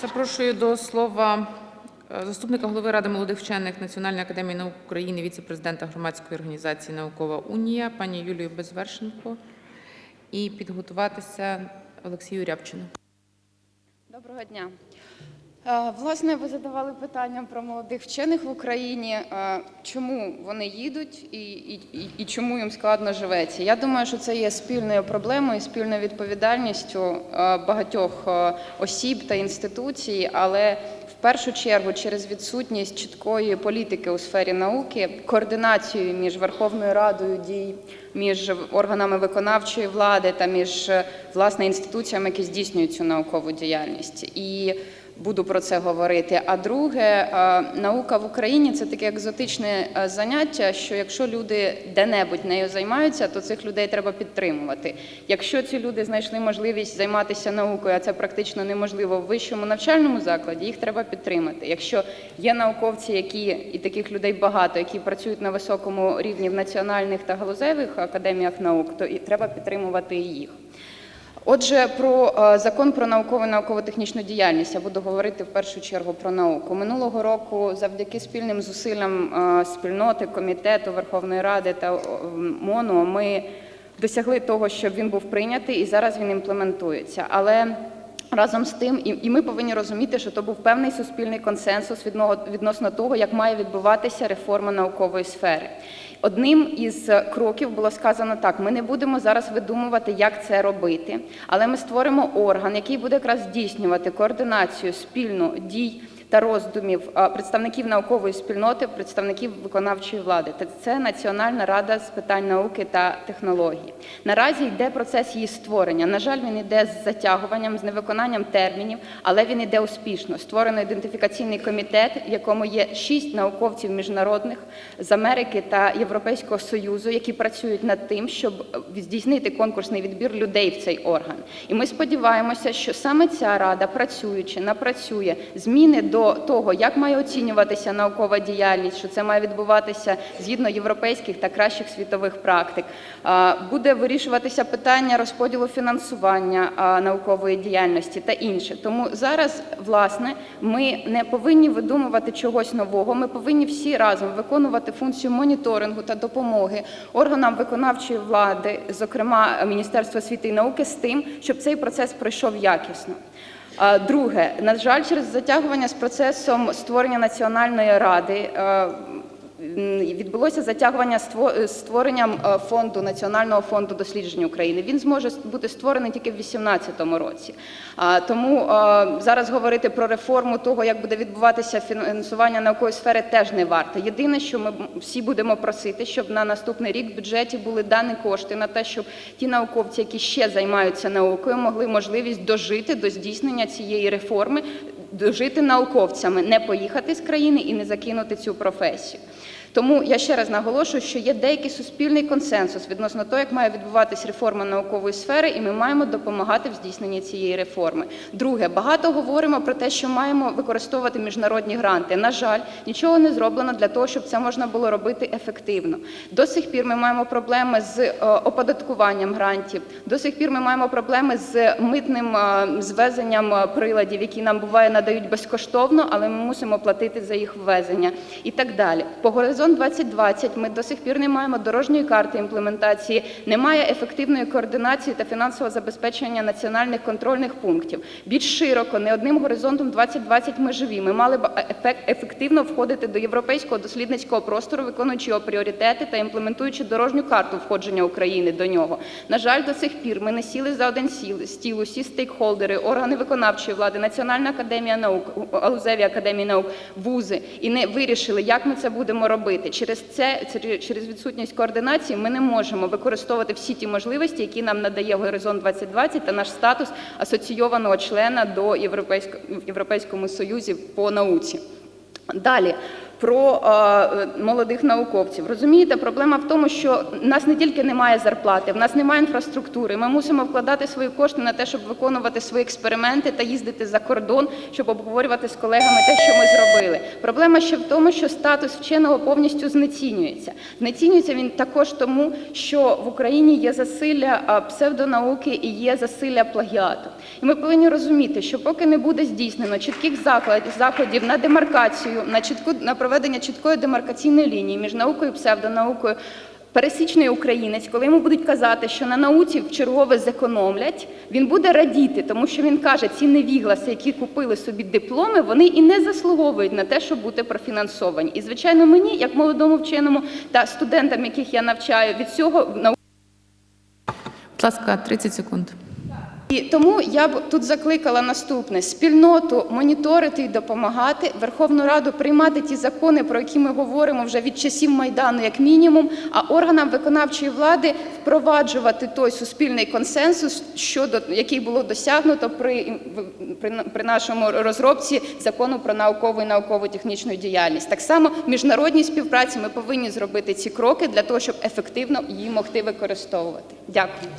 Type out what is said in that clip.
Запрошую до слова е, заступника голови Ради молодих вчених Національної академії наук України, віце-президента громадської організації Наукова унія пані Юлію Безвершенко і підготуватися Олексію Рябчину. Доброго дня. Е, Власне, ви задавали питання про молодих вчених в Україні. Е, Чому вони їдуть і, і, і- чому їм складно живеться? Я думаю, що це є спільною проблемою, спільною відповідальністю е, багатьох осіб та інституцій, але в першу чергу через відсутність чіткої політики у сфері науки, координацію між Верховною Радою дій, між органами виконавчої влади та між власне інституціями, які здійснюють цю наукову діяльність. І буду про це говорити. А друге, е, наука в Україні це таке екзотичне е, заняття, що якщо люди де-небудь нею займаються, то цих людей треба підтримувати. Якщо ці люди знайшли можливість займатися наукою, а це практично неможливо в вищому навчальному закладі, їх треба підтримати. Якщо є науковці, які і таких людей багато, які працюють на високому рівні в національних та галузевих академіях наук, то і треба підтримувати їх. Отже, про е, закон про наукову і науково-технічну діяльність я буду говорити в першу чергу про науку. Минулого року, завдяки спільним зусиллям е, спільноти, комітету Верховної Ради та МОНу, ми досягли того, щоб він був прийнятий, і зараз він імплементується. Але Разом з тим, і і ми повинні розуміти, що то був певний суспільний консенсус відно- відносно того, як має відбуватися реформа наукової сфери. Одним із кроків було сказано так: ми не будемо зараз видумувати, як це робити, але ми створимо орган, який буде якраз здійснювати координацію спільну дій та роздумів представників наукової спільноти, представників виконавчої влади. Та це Національна рада з питань науки та технологій. Наразі йде процес її створення. На жаль, він йде з затягуванням, з невиконанням термінів, але він йде успішно. Створено ідентифікаційний комітет, в якому є шість науковців міжнародних з Америки та Європейського союзу, які працюють над тим, щоб е, здійснити конкурсний відбір людей в цей орган. І ми сподіваємося, що саме ця рада, працюючи, напрацює зміни до того, як має оцінюватися наукова діяльність, що це має відбуватися згідно європейських та кращих світових практик. Буде вирішуватися питання розподілу фінансування наукової діяльності та інше. Тому зараз, власне, ми не повинні видумувати чогось нового. Ми повинні всі разом виконувати функцію моніторингу та допомоги органам виконавчої влади, зокрема Міністерства освіти і науки, з тим, щоб цей процес пройшов якісно. Друге, на жаль, через затягування з процесом створення національної ради е, відбулося затягування ство- створенням е, фонду Національного фонду досліджень України. Він зможе бути створений тільки в 2018 році. Тому е, зараз говорити про реформу того, як буде відбуватися фінансування наукової сфери, теж не варто. Єдине, що ми всі будемо просити, щоб на наступний рік в бюджеті були дані кошти на те, щоб ті науковці, які ще займаються наукою, могли можливість дожити до здійснення цієї реформи, дожити науковцями, не поїхати з країни і не закинути цю професію. Тому я ще раз наголошую, що є деякий суспільний консенсус відносно того, як має відбуватись реформа наукової сфери, і ми маємо допомагати в здійсненні цієї реформи. Друге, багато говоримо про те, що маємо використовувати міжнародні гранти. На жаль, нічого не зроблено для того, щоб це можна було робити ефективно. До сих пір ми маємо проблеми з е, оподаткуванням грантів. До сих пір ми маємо проблеми з митним е, звезенням е, приладів, які нам буває надають безкоштовно, але ми мусимо платити за їх ввезення і так далі. Горизонт 2020 ми до сих пір не маємо дорожньої карти імплементації, немає ефективної координації та фінансового забезпечення національних контрольних пунктів. Більш широко, не одним горизонтом 2020 ми живі. Ми мали б ефект- ефективно входити до європейського дослідницького простору, виконуючи його пріоритети та імплементуючи дорожню карту входження України до нього. На жаль, до сих пір ми не сіли за один стіл усі стейкхолдери, органи виконавчої влади, Національна академія наук, галузеві академії наук, вузи і не вирішили, як ми це будемо робити. Через це це- через відсутність координації ми не можемо використовувати всі ті можливості, які нам надає Горизонт 2020 та наш статус асоційованого члена до Європейського Європейському Союзі по науці. Далі про е, молодих науковців. Розумієте, проблема в тому, що в нас не тільки немає зарплати, в нас немає інфраструктури. Ми мусимо вкладати свої кошти на те, щоб виконувати свої експерименти та їздити за кордон, щоб обговорювати з колегами те, що ми зробили. Проблема ще в тому, що статус вченого повністю знецінюється. Знецінюється він також тому, що в Україні є засилля псевдонауки і є засилля плагіату. І ми повинні розуміти, що поки не буде здійснено чітких заходів на демаркацію, на чітку на проведення чіткої демаркаційної лінії між наукою і псевдонаукою. Пересічний українець, коли йому будуть казати, що на науці в чергове зекономлять, він буде радіти, тому що він каже, ці невігласи, які купили собі дипломи, вони і не заслуговують на те, щоб бути профінансовані. І звичайно, мені, як молодому вченому та студентам, яких я навчаю, від цього науки Будь ласка, 30 секунд. І тому я б тут закликала наступне: спільноту моніторити і допомагати, Верховну Раду приймати ті закони, про які ми говоримо вже від часів майдану, як мінімум, а органам виконавчої влади впроваджувати той суспільний консенсус, щодо який було досягнуто при, при, при нашому розробці закону про наукову і науково-технічну діяльність. Так само в міжнародній співпраці ми повинні зробити ці кроки для того, щоб ефективно її могти використовувати. Дякую.